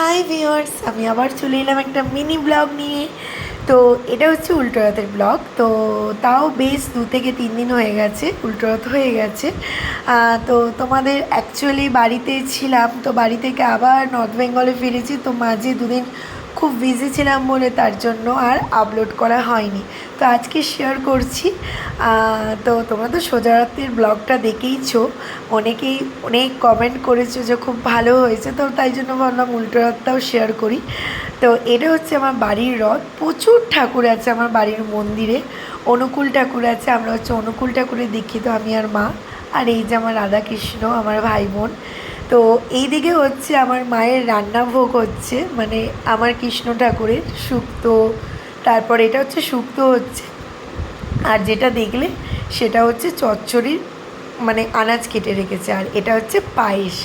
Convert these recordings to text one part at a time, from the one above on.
High viewers আমি আবার চলে এলাম একটা মিনি ব্লগ নিয়ে। তো এটা হচ্ছে উল্টো রথের ব্লগ তো তাও বেশ দু থেকে তিন দিন হয়ে গেছে, উল্টো রথ হয়ে গেছে। তো তোমাদের অ্যাকচুয়ালি বাড়িতে ছিলাম। তো বাড়ি থেকে আবার নর্থ বেঙ্গলে ফিরেছি। তো মাঝে দুদিন খুব বিজি ছিলাম বলে তার জন্য আর আপলোড করা হয়নি। তো আজকে শেয়ার করছি। তো তোমরা তো সোজারাত্রির ব্লগটা দেখেইছো। অনেকেই অনেক কমেন্ট করেছ যে খুব ভালো হয়েছে। তো তাই জন্য ভাবলাম উল্টো রথটাও শেয়ার করি। তো এটা হচ্ছে আমার বাড়ির রথ। প্রচুর ঠাকুর আছে আমার বাড়ির মন্দিরে। অনুকূল ঠাকুর আছে। আমরা হচ্ছে অনুকূল ঠাকুরের দীক্ষিত আমি আর মা। আর এই যে আমার রাধাকৃষ্ণ, আমার ভাই বোন। তো এই দিকে হচ্ছে আমার মায়ের রান্না ভোগ হচ্ছে মানে আমার কৃষ্ণ ঠাকুরের শুক্তো তারপর এটা হচ্ছে শুক্তো হচ্ছে। আর যেটা দেখলে সেটা হচ্ছে চচ্চড়ির মানে আনাজ কেটে রেখেছে। আর এটা হচ্ছে পায়েস।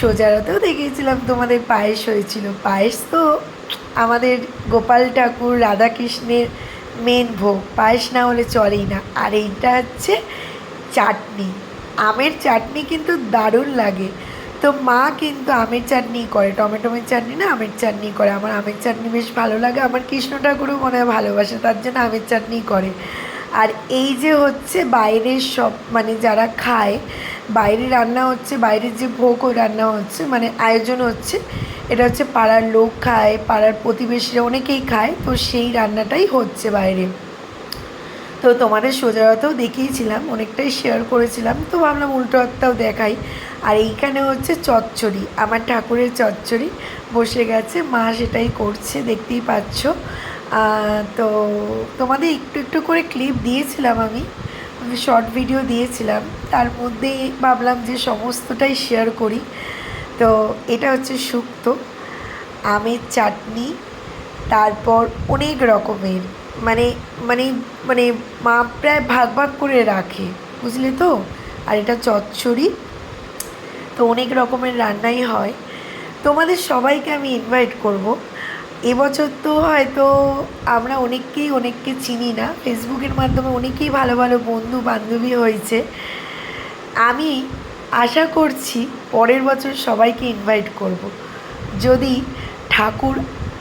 সোজারাতেও দেখিয়েছিলাম তোমাদের পায়েস হয়েছিল। পায়েস তো আমাদের গোপাল ঠাকুর, রাধাকৃষ্ণের মেন ভোগ। পায়েস না হলে চলেই না। আর এইটা হচ্ছে চাটনি। আমের চাটনি কিন্তু দারুণ লাগে। তো মা কিন্তু আমের চাটনি করে, টমেটোমের চাটনি না আমের চাটনি করে। আমার আমের চাটনি বেশ ভালো লাগে। আমার কৃষ্ণ ঠাকুরও মনে হয় ভালোবাসে, তার জন্য আমের চাটনি করে। আর এই যে হচ্ছে বাইরের সব মানে যারা খায়, বাইরে রান্না হচ্ছে, বাইরের যে ভোগও রান্না হচ্ছে মানে আয়োজন হচ্ছে, এটা হচ্ছে পাড়ার লোক খায়, পাড়ার প্রতিবেশীরা, অনেকেই খায়, তো সেই রান্নাটাই হচ্ছে বাইরে। তো তোমাদের সোজারাতেও দেখিয়েছিলাম, অনেকটাই শেয়ার করেছিলাম। তো ভাবলাম উল্টো হাতটাও দেখাই। আর এইখানে হচ্ছে চচ্চড়ি, আমার ঠাকুরের চচ্চড়ি। বসে গেছে, মা সেটাই করছে, দেখতেই পাচ্ছ। তো তোমাদের একটু একটু করে ক্লিপ দিয়েছিলাম আমি শর্ট ভিডিও দিয়েছিলাম। তার মধ্যেই ভাবলাম যে সমস্তটাই শেয়ার করি। তো এটা হচ্ছে শুক্তো, আমের চাটনি, তারপর অনেক রকমের। মানে মানে মানে মা প্রায় ভাগ ভাগ করে রাখে, বুঝলে তো? আর এটা চচ্চড়ি। তো অনেক রকমের রান্নাই হয়। তোমাদের সবাইকে আমি ইনভাইট করব। এবছর তো হয়তো আমরা অনেককেই অনেককে চিনি না। ফেসবুকের মাধ্যমে অনেকেই ভালো ভালো বন্ধু বান্ধবী হয়েছে। আমি আশা করছি পরের বছর সবাইকে ইনভাইট করব। যদি ঠাকুর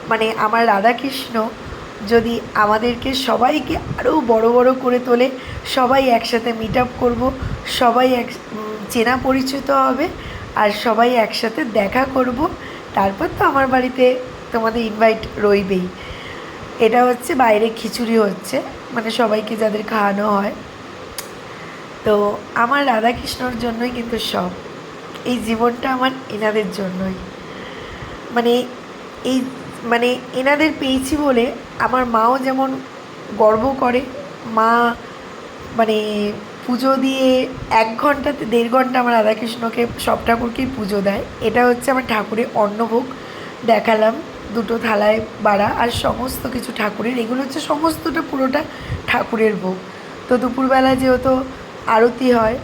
মানে আমার রাধাকৃষ্ণ যদি আমাদেরকে সবাইকে আরও বড় বড় করে তোলে, সবাই একসাথে মিট আপ করব, সবাই এক চেনা পরিচিত হবে, আর সবাই একসাথে দেখা করব, তারপর তো আমার বাড়িতে তোমাদের ইনভাইট রইবেই। এটা হচ্ছে বাইরে খিচুড়ি হচ্ছে মানে সবাইকে যাদের খাওয়ানো হয়। তো আমার রাধাকৃষ্ণর জন্যই কিন্তু সব, এই জীবনটা আমার এনাদের জন্যই। মানে এই মানে এনাদের পেয়েছি বলে আমার মাও যেমন গর্ব করে, মা মানে পুজো দিয়ে এক ঘন্টাতে দেড় ঘণ্টা আমার রাধাকৃষ্ণকে, সব ঠাকুরকেই পুজো দেয়। এটা হচ্ছে আমার ঠাকুরের অন্নভোগ। দেখালাম দুটো থালায় বাড়া আর সমস্ত কিছু ঠাকুরের। এগুলো হচ্ছে সমস্তটা পুরোটা ঠাকুরের ভোগ। তো দুপুরবেলা যেহেতু আরতি হয়,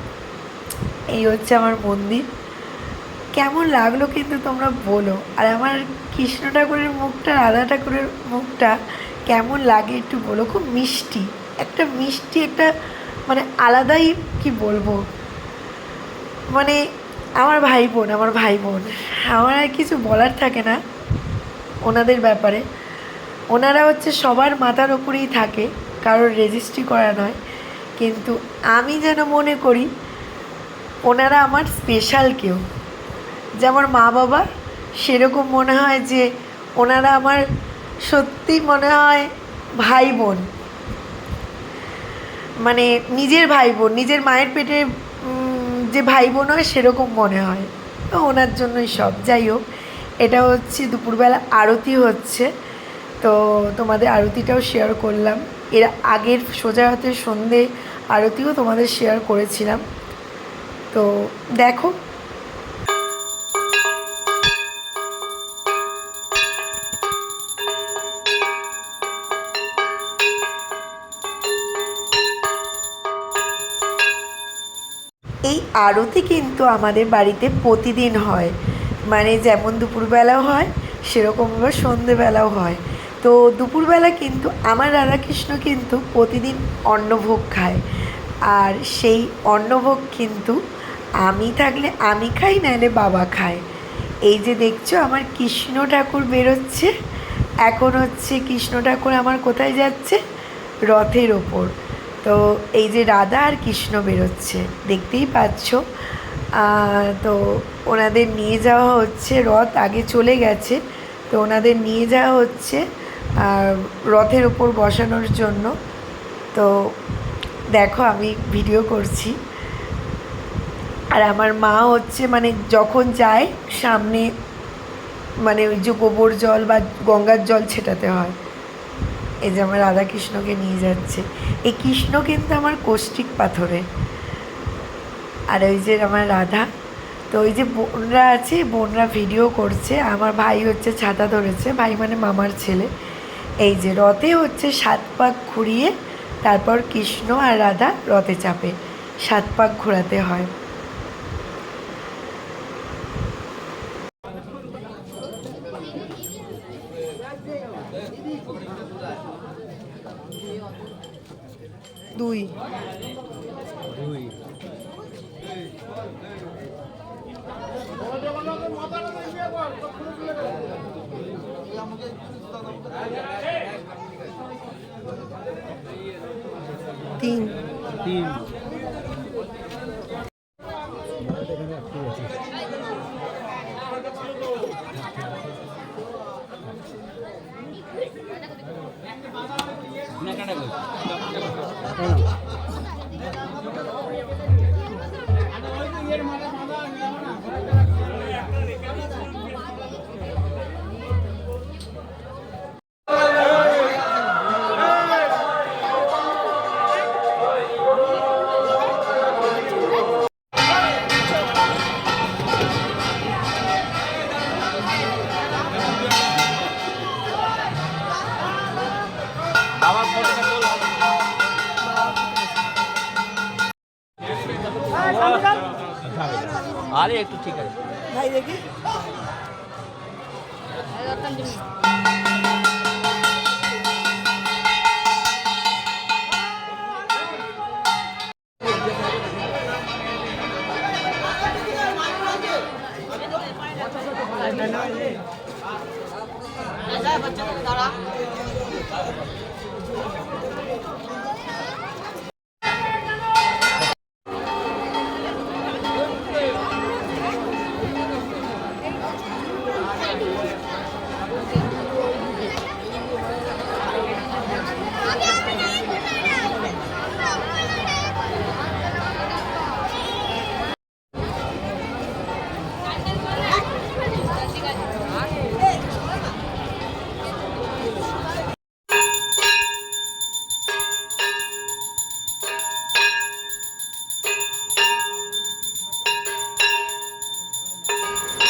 এই হচ্ছে আমার মন্দির। কেমন লাগল কিন্তু তোমরা বলো। আর আমার কৃষ্ণ ঠাকুরের মুখটা, রাধা ঠাকুরের মুখটা কেমন লাগে একটু বলো? খুব মিষ্টি। একটা মিষ্টি, একটা মানে আলাদাই কি বলব? মানে আমার ভাই বোন, আমার ভাই বোন, আমার আর কিছু বলার থাকে না ওনাদের ব্যাপারে। ওনারা হচ্ছে সবার মাথার ওপরেই থাকে, কারোর রেজিস্ট্রি করা নয়। কিন্তু আমি যেন মনে করি, ওনারা আমার স্পেশাল কেউ। যেমন মা বাবা সেরকম মনে হয় যে ওনারা আমার সত্যি মনে হয় ভাই বোন মানে নিজের ভাই বোন নিজের মায়ের পেটে যে ভাই বোন হয় সেরকম মনে হয়। তো ওনার জন্যই সব। যাই হোক, এটা হচ্ছে দুপুরবেলা আরতি হচ্ছে। তো তোমাদের আরতিটাও শেয়ার করলাম। এর আগের সোজা হাতের সন্ধে আরতিও তোমাদের শেয়ার করেছিলাম। তো দেখো এই আরতি কিন্তু আমাদের বাড়িতে প্রতিদিন হয়। মানে যেমন দুপুরবেলাও হয়, সেরকম আবার সন্ধেবেলাও হয়। তো দুপুরবেলা কিন্তু আমার রাধাকৃষ্ণ কিন্তু প্রতিদিন অন্নভোগ খায়। আর সেই অন্নভোগ কিন্তু আমি থাকলে আমি খাই, নাহলে বাবা খায়। এই যে দেখছ, আমার কৃষ্ণ ঠাকুর বেরোচ্ছে। এখন হচ্ছে কৃষ্ণ ঠাকুর আমার কোথায় যাচ্ছে? রথের ওপর। তো এই যে রাধা আর কৃষ্ণ বেরোচ্ছে, দেখতেই পাচ্ছ। তো ওনাদের নিয়ে যাওয়া হচ্ছে, রথ আগে চলে গেছে। তো ওনাদের নিয়ে যাওয়া হচ্ছে রথের ওপর বসানোর জন্য। তো দেখো, আমি ভিডিও করছি। আর আমার মা হচ্ছে মানে যখন যায়, সামনে মানে ওই যে গোবর জল বা গঙ্গার জল ছেটাতে হয়। এই যে আমার রাধাকৃষ্ণকে নিয়ে যাচ্ছে। এই কৃষ্ণ কিন্তু আমার কৌষ্টিক পাথরে। আর ওই যে আমার রাধা, তো ওই যে বোনরা আছে, বোনরা ভিডিও করছে। আমার ভাই হচ্ছে ছাতা ধরেছে, ভাই মানে মামার ছেলে। এই যে রথে হচ্ছে সাত পাক ঘুরিয়ে তারপর কৃষ্ণ আর রাধা রথে চাপে। সাত পাক ঘোরাতে হয়। দুই। তিন। তিন। আরে একটু ঠিক আছে ভাই দেখি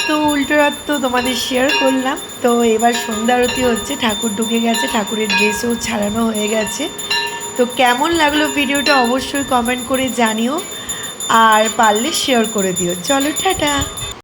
তো উল্টো রাত তো তোমাদের শেয়ার করলাম। তো এবার সন্ধ্যা আরতি হচ্ছে, ঠাকুর ঢুকে গেছে, ঠাকুরের ড্রেসও ছাড়ানো হয়ে গেছে। তো কেমন লাগল ভিডিওটা অবশ্যই কমেন্ট করে জানিও, আর পারলে শেয়ার করে দিও। চলো, টাটা!